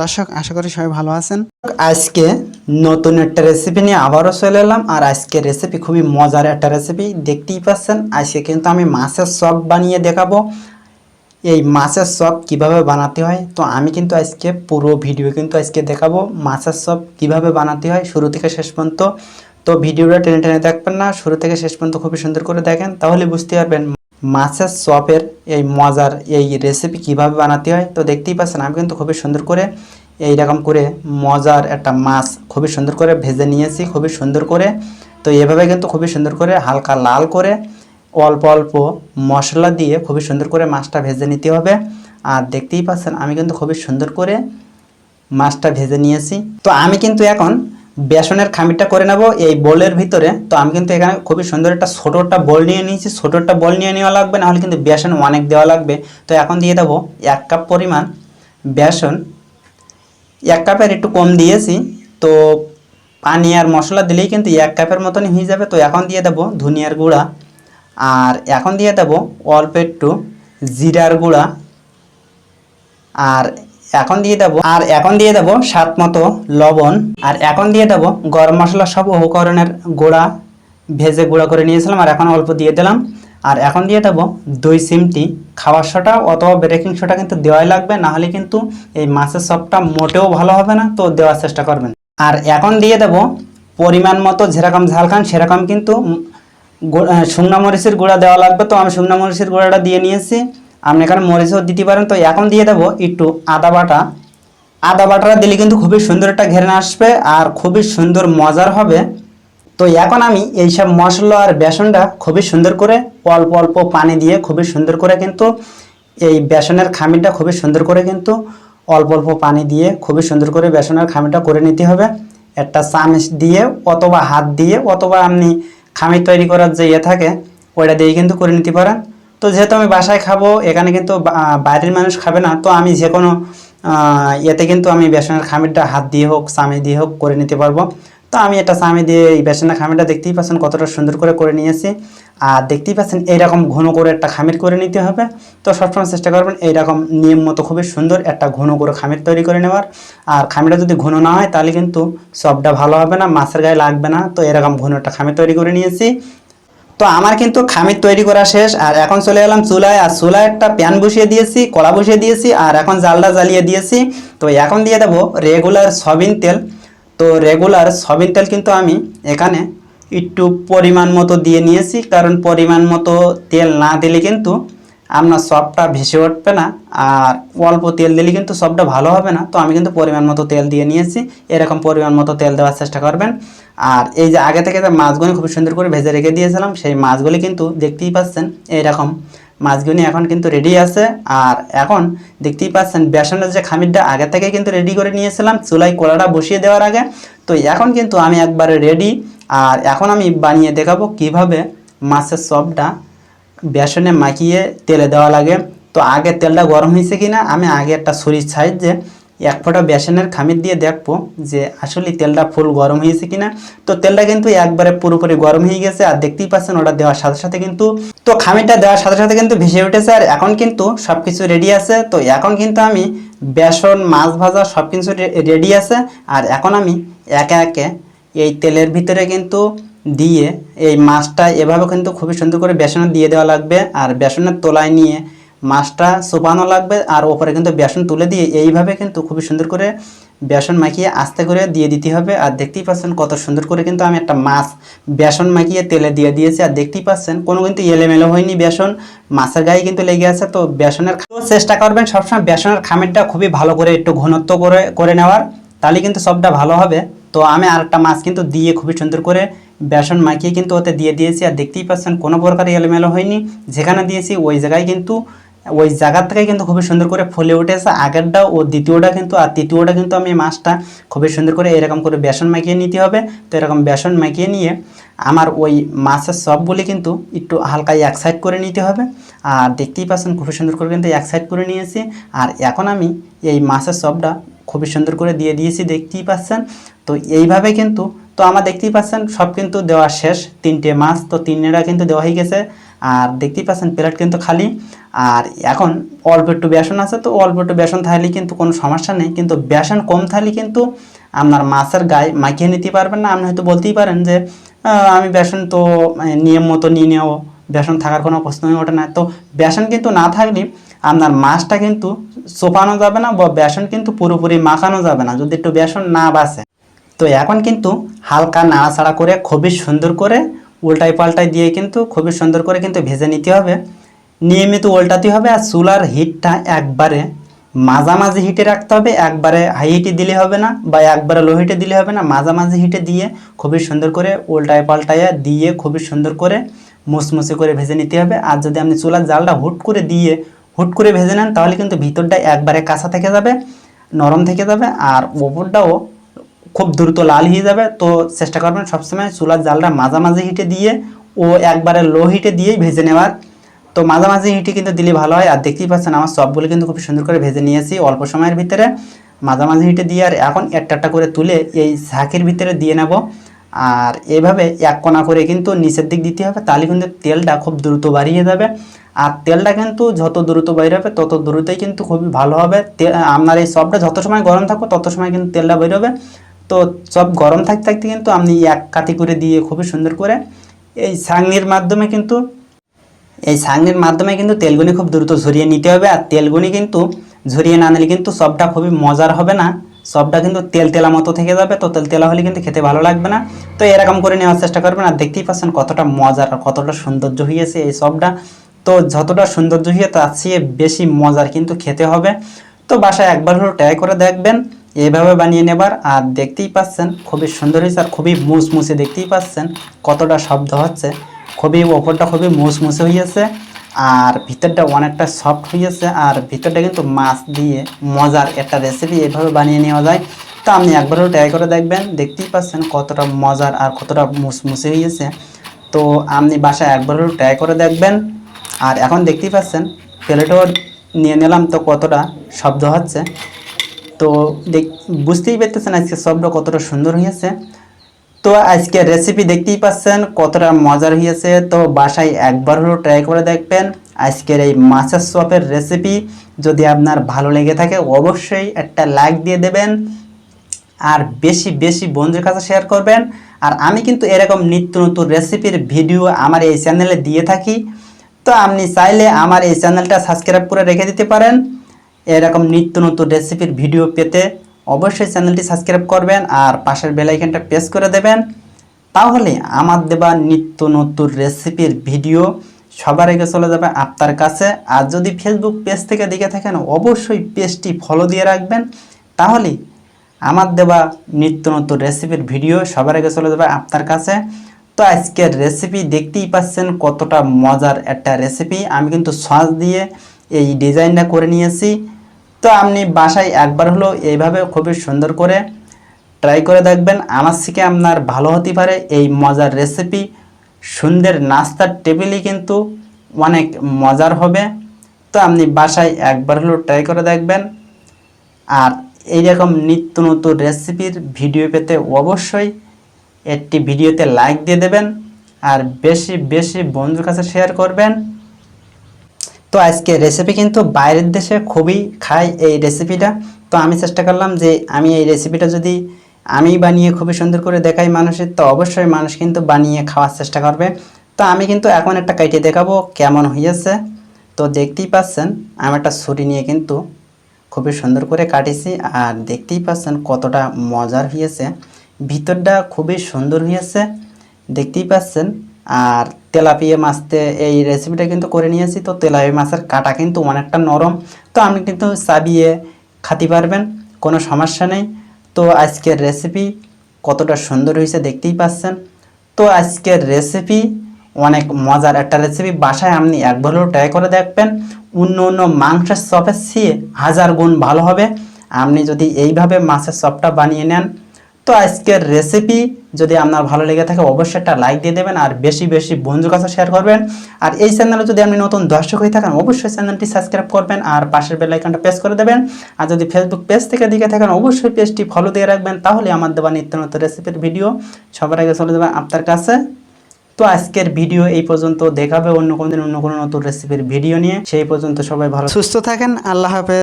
দর্শক, আশা করি সবাই ভালো আছেন। আজকে নতুন একটা রেসিপি নিয়ে আবারও চলে এলাম, আর আজকে রেসিপি খুবই মজার একটা রেসিপি দেখতেই পাচ্ছেন, আজকে কিন্তু আমি মাছের চপ বানিয়ে দেখাবো। এই মাছের চপ কীভাবে বানাতে হয়, তো আমি কিন্তু আজকে পুরো ভিডিও কিন্তু আজকে দেখাবো, মাছের চপ কীভাবে বানাতে হয়, শুরু থেকে শেষ পর্যন্ত। তো ভিডিওটা টেনে টেনে দেখবেন না, শুরু থেকে শেষ পর্যন্ত খুবই সুন্দর করে দেখেন, তাহলে বুঝতে পারবেন মাছের চপের এই মজার এই রেসিপি কীভাবে বানাতে হয়, তো দেখতেই পাচ্ছেন, আমি কিন্তু খুবই সুন্দর করে এই রকম করে মজার একটা মাছ খুবই সুন্দর করে ভেজে নিয়েছি, খুবই সুন্দর করে। তো এভাবে কিন্তু খুবই সুন্দর করে হালকা লাল করে অল্প অল্প মশলা দিয়ে খুবই সুন্দর করে মাছটা ভেজে নিতে হবে। আর দেখতেই পাচ্ছেন, আমি কিন্তু খুবই সুন্দর করে মাছটা ভেজে নিয়েছি। তো আমি কিন্তু এখন বেসনের খামিরটা করে নেব এই বোলের ভিতরে। তো আমি কিন্তু এখানে খুবই সুন্দর একটা ছোটোটা বল নিয়ে নিয়েছি। ছোটোটা বল নিয়ে নেওয়া লাগবে নাহলে কিন্তু বেসন অনেক দেওয়া লাগবে। তো এখন দিয়ে দেবো এক কাপ পরিমাণ বেসন। এক কাপের একটু কম দিয়েছি। তো পানি আর মশলা দিলেই কিন্তু এক কাপের মতনই হয়ে যাবে। তো এখন দিয়ে দেবো ধনিয়ার গুঁড়া। আর এখন দিয়ে দেবো অল্প একটু জিরার গুঁড়া। আর এখন দিয়ে দেবো, আর এখন দিয়ে দেবো স্বাদ মতো লবণ, আর এখন দিয়ে দেবো গরম মশলা সব উপকরণের গুঁড়া, ভেজে গুঁড়া করে নিয়েছিলাম, আর এখন অল্প দিয়ে দিলাম। আর এখন দিয়ে দেবো দুই সিমটি খাবার সোটা অথবা বেকিং সোটা কিন্তু দেওয়াই লাগবে না হলে কিন্তু এই মাছের সবটা মোটেও ভালো হবে না, তো দেওয়ার চেষ্টা করবেন। আর এখন দিয়ে দেবো পরিমাণ মতো যেরকম ঝাল খান, সেরকম কিন্তু শুকনা মরিচের গুঁড়া দেওয়া লাগবে। তো আমি শুকনা মরিচের গুঁড়াটা দিয়ে নিয়েছি। আপনি এখানে মরিচও দিতে পারেন। তো এখন দিয়ে দেবো একটু আদা বাটা। আদা বাটাটা দিলে কিন্তু খুবই সুন্দর একটা ঘেরান আসবে আর খুবই সুন্দর মজার হবে। তো এখন আমি এইসব মশলা আর বেসনটা খুবই সুন্দর করে অল্প অল্প পানি দিয়ে খুবই সুন্দর করে কিন্তু এই বেসনের খামিরটা খুবই সুন্দর করে কিন্তু অল্প অল্প পানি দিয়ে খুবই সুন্দর করে বেসনের খামিরটা করে নিতে হবে। একটা চামচ দিয়ে অথবা হাত দিয়ে অথবা আপনি খামির তৈরি করার যে ইয়ে থাকে, ওইটা দিয়ে কিন্তু করে নিতে পারেন। তো যেহেতু আমি বাসায় খাব, এখানে কিন্তু বাইরের মানুষ খাবে না, তো আমি যে কোনো ইয়েতে কিন্তু আমি বেসনের খামিরটা হাত দিয়ে হোক, চামি দিয়ে হোক করে নিতে পারব। তো আমি এটা চামি দিয়ে এই বেসনের খামিরটা দেখতেই পাচ্ছেন কতটা সুন্দর করে করে নিয়েছি। আর দেখতেই পাচ্ছেন এইরকম ঘন করে একটা খামির করে নিতে হবে। তো সবসময় চেষ্টা করবেন এইরকম নিয়ম মতো খুবই সুন্দর একটা ঘন করে খামির তৈরি করে নেওয়ার। আর খামিরটা যদি ঘন না হয়, তাহলে কিন্তু সবটা ভালো হবে না, মাছের গায়ে লাগবে না। তো এরকম ঘন একটা খামির তৈরি করে নিয়েছি। তো আমার কিন্তু খামির তৈরি করা শেষ, আর এখন চলে গেলাম চুলায়, আর চুলায় একটা প্যান বসিয়ে দিয়েছি, কলা বসিয়ে দিয়েছি, আর এখন জালটা জ্বালিয়ে দিয়েছি। তো এখন দিয়ে দেবো রেগুলার সবিন তেল। তো রেগুলার সবিন তেল কিন্তু আমি এখানে একটু পরিমাণ মতো দিয়ে নিয়েছি, কারণ পরিমাণ মতো তেল না দিলে কিন্তু আপনার সবটা ভেসে উঠবে না, আর অল্প তেল দিলে কিন্তু সবটা ভালো হবে না। তো আমি কিন্তু পরিমাণ মতো তেল দিয়ে নিয়েছি, এরকম পরিমাণ মতো তেল দেওয়ার চেষ্টা করবেন। আর এই যে আগে থেকে যে মাছগুলি খুব সুন্দর করে ভেজে রেখে দিয়েছিলাম, সেই মাছগুলি কিন্তু দেখতেই পাচ্ছেন এইরকম মাছগুলি এখন কিন্তু রেডি আছে, আর এখন দেখতেই পাচ্ছেন বেসনের যে খামিরটা আগে থেকে কিন্তু রেডি করে নিয়েছিলাম চুলাই কড়াটা বসিয়ে দেওয়ার আগে। তো এখন কিন্তু আমি একবারে রেডি আর এখন আমি বানিয়ে দেখাবো কীভাবে মাছের চপটা বেসনে মাখিয়ে তেলে দেওয়া লাগে। তো আগে তেলটা গরম হয়েছে কিনা, আমি আগে একটা ছুরির সাইজে এক ফোঁটা বেসনের খামির দিয়ে দেখব যে আসলে তেলটা ফুল গরম হয়েছে কিনা। তো তেলটা কিন্তু একবারে পুরোপুরি গরম হয়ে গেছে আর দেখতেই পাচ্ছেন ওটা দেওয়ার সাথে সাথে কিন্তু, তো খামিরটা দেওয়ার সাথে সাথে কিন্তু ভেসে উঠেছে আর এখন কিন্তু সব কিছু রেডি আছে। তো এখন কিন্তু আমি বেসন, মাছ ভাজা সব কিছু রেডি আছে। আর এখন আমি একে একে এই তেলের ভিতরে কিন্তু দিয়ে এই মাছটা এভাবে কিন্তু খুবই সুন্দর করে বেসনে দিয়ে দেওয়া লাগবে আর বেসনের তোলায় নিয়ে মাছটা চোপানো লাগবে আর ওপরে কিন্তু বেসন তুলে দিয়ে এইভাবে কিন্তু খুবই সুন্দর করে বেসন মাখিয়ে আস্তে করে দিয়ে দিতে হবে। আর দেখতেই পাচ্ছেন কত সুন্দর করে কিন্তু আমি একটা মাছ বেসন মাখিয়ে তেলে দিয়ে দিয়েছি। আর দেখতেই পাচ্ছেন কোনো কিন্তু এলোমেলো হয়নি বেসন, মাছের গায়ে কিন্তু লেগে আছে। তো বেসনের চেষ্টা করবেন সবসময় বেসনের খামিরটা খুবই ভালো করে একটু ঘনত্ব করে করে নেওয়ার তাহলে কিন্তু সবটা ভালো হবে। তো আমি আরেকটা মাছ কিন্তু দিয়ে খুবই সুন্দর করে বেসন মাখিয়ে কিন্তু ওতে দিয়ে দিয়েছি, আর দেখতেই পাচ্ছেন কোনো প্রকার এলোমেলো হয়নি। যেখানে দিয়েছি ওই জায়গায় কিন্তু, ওই জায়গার থেকে কিন্তু খুবই সুন্দর করে ফুলে উঠেছে। আগেরটা ও দ্বিতীয়টা কিন্তু, আর তৃতীয়টা কিন্তু আমি মাছটা খুবই সুন্দর করে এরকম করে বেসন মাখিয়ে নিতে হবে। তো এরকম বেসন মাখিয়ে নিয়ে আমার ওই মাছের সবগুলি কিন্তু একটু হালকা এক সাইড করে নিতে হবে। আর দেখতেই পাচ্ছেন খুবই সুন্দর করে কিন্তু এক সাইড করে নিয়েছি। আর এখন আমি এই মাছের সবটা খুবই সুন্দর করে দিয়ে দিয়েছি, দেখতেই পাচ্ছেন। তো এইভাবে কিন্তু তো আমার দেখতেই পাচ্ছেন, সব কিন্তু দেওয়া শেষ। তিনটে মাছ, তো তিনটা কিন্তু দেওয়া হয়ে গেছে। আর দেখতেই পাচ্ছেন, প্লেট কিন্তু খালি। আর এখন অল্প একটু বেসন আছে, তো অল্প একটু বেসন থাকলে কিন্তু কোনো সমস্যা নেই। কিন্তু বেসন কম থাকলে কিন্তু আপনার মাছের গায়ে মাখিয়ে নিতে পারবেন না। আপনি হয়তো বলতেই পারেন যে আমি বেসন তো নিয়ম মতো নিয়ে নেব। বেসন থাকার কোনো প্রশ্নই ওঠে না। তো বেসন কিন্তু না থাকলে আপনার মাছটা কিন্তু চোপানো যাবে না বা বেসন কিন্তু পুরোপুরি মাখানো যাবে না, যদি একটু বেসন না বাসে। তো এখন কিন্তু হালকা নাড়াচাড়া করে খুবই সুন্দর করে উল্টাই পাল্টাই দিয়ে কিন্তু খুবই সুন্দর করে কিন্তু ভেজে নিতে হবে। নিয়মিত উল্টাতে হবে আর চুলার হিটটা একবারে মাঝামাঝি হিটে রাখতে হবে। একবারে হাই হিটে দিলে হবে না বা একবারে লো হিটে দিলে হবে না। মাঝামাঝি হিটে দিয়ে খুবই সুন্দর করে উল্টায় পাল্টায় দিয়ে খুবই সুন্দর করে মুসমুসে করে ভেজে নিতে হবে। আর যদি আপনি চুলার জালটা হুট করে দিয়ে হুট করে ভেজে নেন তাহলে কিন্তু ভিতরটা একবারে কাঁচা থেকে যাবে, নরম থেকে যাবে আর ওপরটাও খুব দ্রুত লাল হয়ে যাবে। তো চেষ্টা করবেন সবসময় চুলার জালটা মাঝামাঝি হিটে দিয়ে ও একবারে লো হিটে দিয়েই ভেজে নেওয়ার। তো মাঝামাঝি হিটে কিন্তু দিলে ভালো হয়। আর দেখতেই পাচ্ছেন আমার সবগুলো কিন্তু খুব সুন্দর করে ভেজে নিয়েছি অল্প সময়ের ভিতরে। মাঝামাঝি হিটে দিয়ে আর এখন একটা একটা করে তুলে এই ঝাঁকির ভিতরে দিয়ে নেব। আর এভাবে এক কোনা করে কিন্তু নিচের দিক দিতে হবে, তাহলে কিন্তু তেলটা খুব দ্রুত বাড়িয়ে যাবে। আর তেলটা কিন্তু যত দ্রুত বাইরে হবে তত দ্রুতই কিন্তু খুবই ভালো হবে। আপনার এই সবটা যত সময় গরম থাকবে, তত সময় কিন্তু তেলটা বেরোবে। তো সব গরম থাকতে থাকতে কিন্তু আপনি এক কাতি করে দিয়ে খুবই সুন্দর করে এই ছাঁকনির মাধ্যমে কিন্তু, এই ছাঁকনির মাধ্যমে কিন্তু তেলগুনি খুব দ্রুত ঝরিয়ে নিতে হবে আর তেলগুনি কিন্তু ঝরিয়ে না নিলে কিন্তু সবটা খুবই মজার হবে না। সবটা কিন্তু তেল তেলা মতো থেকে যাবে, তো তেল তেলা হলে কিন্তু খেতে ভালো লাগবে না। তো এরকম করে নেওয়ার চেষ্টা করবেন আর দেখতেই পাচ্ছেন কতটা মজার আর কতটা সৌন্দর্য হয়েছে এই সবটা। তো যতটা সৌন্দর্য হয়ে তার চেয়ে বেশি মজার কিন্তু খেতে হবে। তো বাসায় একবার হলো ট্রাই করে দেখবেন। এইভাবে বানিয়ে নেবার, আর দেখতেই পাচ্ছেন, খুবই সুন্দর হয়েছে, আর খুবই মুসমুসে দেখতেই পাচ্ছেন কতটা শব্দ হচ্ছে। খুবই ওপরটা খুবই মুসমুসে হয়েছে আর ভিতরটা অনেকটা সফট হয়েছে আর ভিতরটা কিন্তু মাছ দিয়ে মজার একটা রেসিপি এইভাবে বানিয়ে নেওয়া যায়। তো আপনি একবারও ট্রাই করে দেখবেন, দেখতেই পাচ্ছেন কতটা মজার আর কতটা মুসমুসে হয়েছে তো আপনি বাসায় একবারও ট্রাই করে দেখবেন, আর এখন দেখতেই পাচ্ছেন প্লেটও নিয়ে নিলাম তো কতটা শব্দ হচ্ছে। তো দেখ, বুঝতেই পারতেছেন আজকে সবটা কতটা সুন্দর হয়েছে তো আজকে রেসিপি দেখতেই পাচ্ছেন কতটা মজার হয়েছে তো বাসায় একবার হলেও ট্রাই করে দেখবেন আজকের এই মাছের চপের রেসিপি যদি আপনার ভালো লেগে থাকে অবশ্যই একটা লাইক দিয়ে দেবেন। আর বেশি বেশি বন্ধুর কাছে শেয়ার করবেন। আর আমি কিন্তু এরকম নিত্য নতুন রেসিপির ভিডিও আমার এই চ্যানেলে দিয়ে থাকি। তো আপনি চাইলে আমার এই চ্যানেলটা সাবস্ক্রাইব করে রেখে দিতে পারেন। এরকম নিত্য নতুন রেসিপির ভিডিও পেতে অবশ্যই চ্যানেলটি সাবস্ক্রাইব করবেন আর পাশের বেলাইকনটা প্রেস করে দেবেন। তাহলে আমার দেওয়া নিত্য নতুন রেসিপির ভিডিও সবার আগে চলে যাবে আপনার কাছে। আর যদি ফেসবুক পেজ থেকে দেখে থাকেন, অবশ্যই পেজটি ফলো দিয়ে রাখবেন। তাহলে আমার দেওয়া নিত্য নতুন রেসিপির ভিডিও সবার আগে চলে যাবে আপনার কাছে। তো আজকের রেসিপি দেখতেই পাচ্ছেন কতটা মজার একটা রেসিপি আমি কিন্তু সস দিয়ে এই ডিজাইনটা করে নিয়েছি। তো আপনি বাসায় একবার হলো এইভাবে খুবই সুন্দর করে ট্রাই করে দেখবেন। আমার থেকে আপনার ভালো হতে পারে এই মজার রেসিপি সুন্দর নাস্তার টেবিলই কিন্তু অনেক মজার হবে। তো আপনি বাসায় একবার হলো ট্রাই করে দেখবেন। আর এইরকম নিত্য নতুন রেসিপির ভিডিও পেতে অবশ্যই একটি ভিডিওতে লাইক দিয়ে দেবেন। আর বেশি বেশি বন্ধুর কাছে শেয়ার করবেন। তো আজকে রেসিপি কিন্তু বাইরের দেশে খুবই খায় এই রেসিপিটা তো আমি চেষ্টা করলাম যে আমি এই রেসিপিটা যদি আমি বানিয়ে খুবই সুন্দর করে দেখাই মানুষের, তো অবশ্যই মানুষ কিন্তু বানিয়ে খাওয়ার চেষ্টা করবে। তো আমি কিন্তু এখন একটা কাইটে দেখাবো কেমন হয়েছে তো দেখতেই পাচ্ছেন, আমি একটা ছুরি নিয়ে কিন্তু খুবই সুন্দর করে কাটিছি আর দেখতেই পাচ্ছেন কতটা মজার হয়েছে ভিতরটা খুবই সুন্দর হয়েছে দেখতেই পাচ্ছেন আর তেলাপিয়া মাছতে এই রেসিপিটা কিন্তু করে নিয়েছি। তো তেলাপিয়া মাছের কাটা কিন্তু অনেকটা নরম। তো আপনি কিন্তু চাবিয়ে খাতে পারবেন, কোনো সমস্যা নেই। তো আজকের রেসিপি কতটা সুন্দর হয়েছে দেখতেই পাচ্ছেন। তো আজকের রেসিপি অনেক মজার একটা রেসিপি বাসায় আপনি একবার হলেও ট্রাই করে দেখবেন। অন্য অন্য মাংসের চপের চেয়ে হাজার গুণ ভালো হবে। আপনি যদি এইভাবে মাছের চপটা বানিয়ে নেন। তো আজকের রেসিপি যদি আপনার ভালো লেগে থাকে, অবশ্যই একটা লাইক দিয়ে দেবেন আর বেশি বেশি বন্ধুর কাছে শেয়ার করবেন। আর এই চ্যানেলে যদি আপনি নতুন দর্শক হয়ে থাকেন, অবশ্যই চ্যানেলটি সাবস্ক্রাইব করবেন আর পাশের বেল আইকনটা প্রেস করে দেবেন। আর যদি ফেসবুক পেজ থেকে দিকে থাকেন, অবশ্যই পেজটি ফলো দিয়ে রাখবেন। তাহলে আমার দেওয়া নিত্য নতুন রেসিপির ভিডিও সবার আগে চলে যাবে আপনার কাছে। তো আজকের ভিডিও এই পর্যন্ত। দেখাবে অন্য কোনো দিন অন্য কোনো নতুন রেসিপির ভিডিও নিয়ে। সেই পর্যন্ত সবাই ভালো সুস্থ থাকেন। আল্লাহ হাফেজ।